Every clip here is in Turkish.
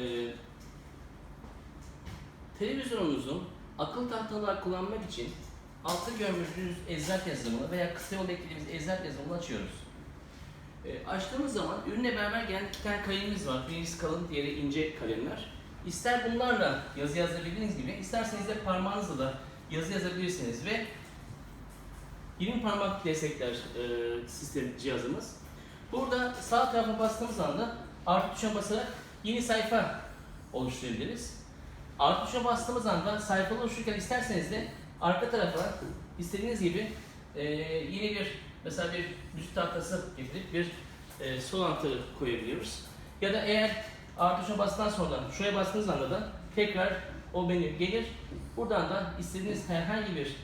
Ee, televizyonumuzun akıl tahtalı olarak kullanmak için altı görmüştüğünüz eczat yazılımını veya kısa yol eklediğimiz eczat yazılımını açıyoruz. Ee, açtığımız zaman ürünle beraber gelen iki tane kalemimiz var. Birincisi kalın, diğeri ince kalemler. İster bunlarla yazı yazabildiğiniz gibi, isterseniz de parmağınızla da yazı yazabilirsiniz ve 20 parmak destekler e, sistem cihazımız. Burada sağ tarafa bastığımız anda artı tuşuna basarak yeni sayfa oluşturabiliriz. Artı tuşuna bastığımız anda sayfa oluştururken isterseniz de arka tarafa istediğiniz gibi e, yeni bir mesela bir müzik tahtası getirip bir e, sol anahtarı koyabiliyoruz. Ya da eğer artı tuşuna bastıktan sonra şuraya bastığınız anda da tekrar o menü gelir. Buradan da istediğiniz herhangi bir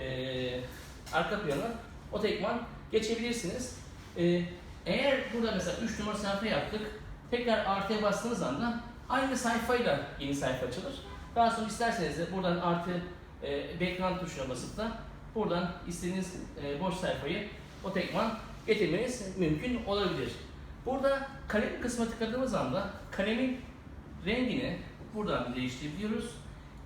e, arka plana otomatikman geçebilirsiniz. Ee, eğer burada mesela 3 numara sayfa yaptık, tekrar artıya bastığınız anda aynı sayfayla yeni sayfa açılır. Daha sonra isterseniz de buradan artı e, background tuşuna basıp da buradan istediğiniz e, boş sayfayı otomatikman getirmeniz mümkün olabilir. Burada kalem kısmına tıkladığımız anda kalemin rengini buradan değiştirebiliyoruz.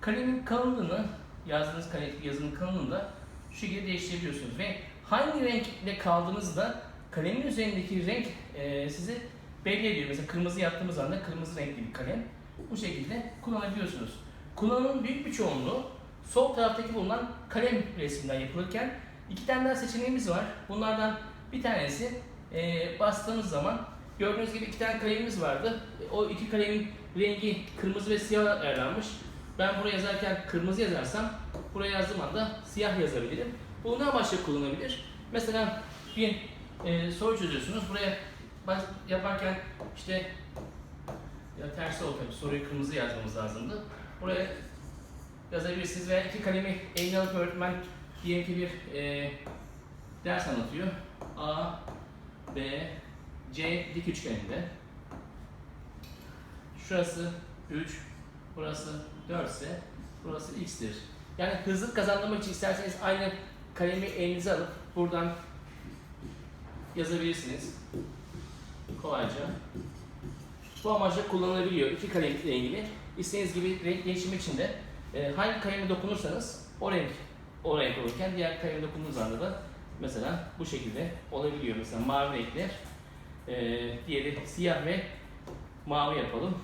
Kalemin kalınlığını, yazdığınız kalem, yazının kalınlığını da şu şekilde değiştirebiliyorsunuz ve hangi renkle kaldığınızı da kalemin üzerindeki renk e, sizi belli ediyor. Mesela kırmızı yaptığımız anda kırmızı renkli bir kalem bu şekilde kullanabiliyorsunuz. Kullanımın büyük bir çoğunluğu sol taraftaki bulunan kalem resminden yapılırken iki tane daha seçeneğimiz var. Bunlardan bir tanesi e, bastığınız zaman gördüğünüz gibi iki tane kalemimiz vardı. O iki kalemin rengi kırmızı ve siyah ayarlanmış. Ben buraya yazarken kırmızı yazarsam buraya yazdığım anda siyah yazabilirim. Bu ne amaçla kullanılabilir? Mesela bir e, soru çözüyorsunuz. Buraya bas- yaparken işte ya tersi oldu soruyu kırmızı yazmamız lazımdı. Buraya yazabilirsiniz veya iki kalemi eline alıp öğretmen diyelim ki bir e, ders anlatıyor. A, B, C dik üçgeninde. Şurası 3, burası 4 ise burası x'tir. Yani hızlı kazandırmak için isterseniz aynı kalemi elinize alıp buradan yazabilirsiniz. Kolayca. Bu amaçla kullanılabiliyor. İki kalemle ilgili. İstediğiniz gibi renk değişimi için de e, hangi kaleme dokunursanız o renk o renk olurken diğer kaleme dokunduğunuz anda da mesela bu şekilde olabiliyor. Mesela mavi renkler e, diğeri siyah ve mavi yapalım.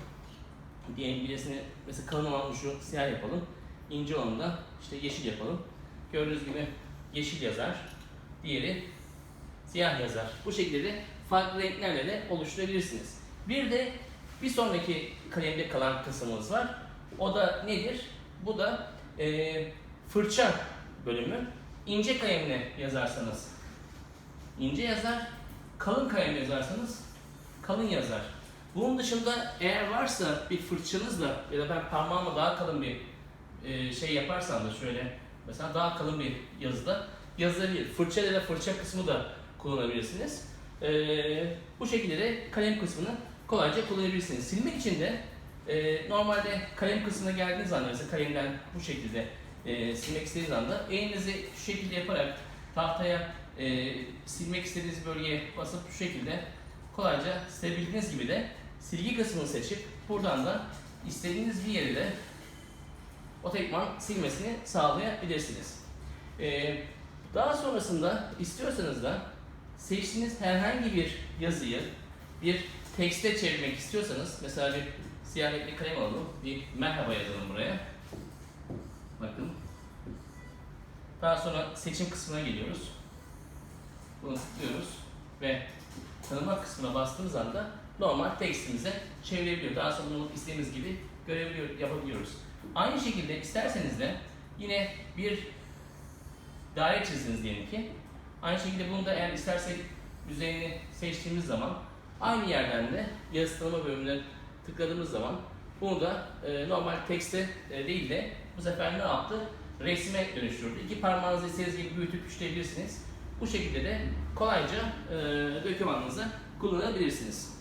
Diyelim birisini mesela kalın olan şu siyah yapalım. İnce olanı da işte yeşil yapalım. Gördüğünüz gibi yeşil yazar. Diğeri siyah yazar. Bu şekilde de farklı renklerle de oluşturabilirsiniz. Bir de bir sonraki kalemde kalan kısmımız var. O da nedir? Bu da eee, fırça bölümü. İnce kalemle yazarsanız ince yazar, kalın kalemle yazarsanız kalın yazar. Bunun dışında eğer varsa bir fırçanızla ya da ben parmağımla daha kalın bir e, şey yaparsam da şöyle mesela daha kalın bir yazıda yazılabilir. Fırça da fırça kısmı da kullanabilirsiniz. E, bu şekilde de kalem kısmını kolayca kullanabilirsiniz. Silmek için de e, normalde kalem kısmına geldiğiniz anda mesela kalemden bu şekilde e, silmek istediğiniz anda elinizi şu şekilde yaparak tahtaya e, silmek istediğiniz bölgeye basıp şu şekilde kolayca silebildiğiniz gibi de silgi kısmını seçip buradan da istediğiniz bir yeri de otomatikman silmesini sağlayabilirsiniz. Ee, daha sonrasında istiyorsanız da seçtiğiniz herhangi bir yazıyı bir tekste çevirmek istiyorsanız mesela bir siyah renkli kalem alalım, bir merhaba yazalım buraya. Bakın. Daha sonra seçim kısmına geliyoruz. Bunu tıklıyoruz ve tanıma kısmına bastığımız anda normal tekstimize çevirebiliyor. Daha sonra bunu istediğimiz gibi görebiliyor, yapabiliyoruz. Aynı şekilde isterseniz de yine bir daire çizdiniz diyelim ki. Aynı şekilde bunu da eğer istersek düzenini seçtiğimiz zaman aynı yerden de yazı tanıma tıkladığımız zaman bunu da e, normal tekste e, değil de bu sefer ne yaptı? Resme dönüştürdü. İki parmağınızı istediğiniz gibi büyütüp küçültebilirsiniz. Bu şekilde de kolayca e, dokümanınızı kullanabilirsiniz.